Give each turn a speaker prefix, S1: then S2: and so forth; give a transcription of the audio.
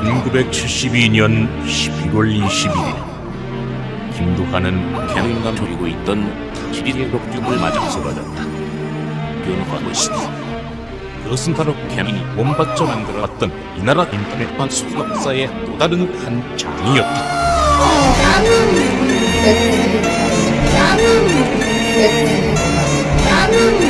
S1: 1972년 11월 21일 김두한은
S2: 캐논과 조이고 있던 시리의 독주를 맞아 쓰러졌다. 변화하고 있다.
S1: 그것은 바로 캐논이 몸받쳐 만들어왔던 이 나라 인터넷판 수역사의 또 다른 한 장이었다.
S3: 나는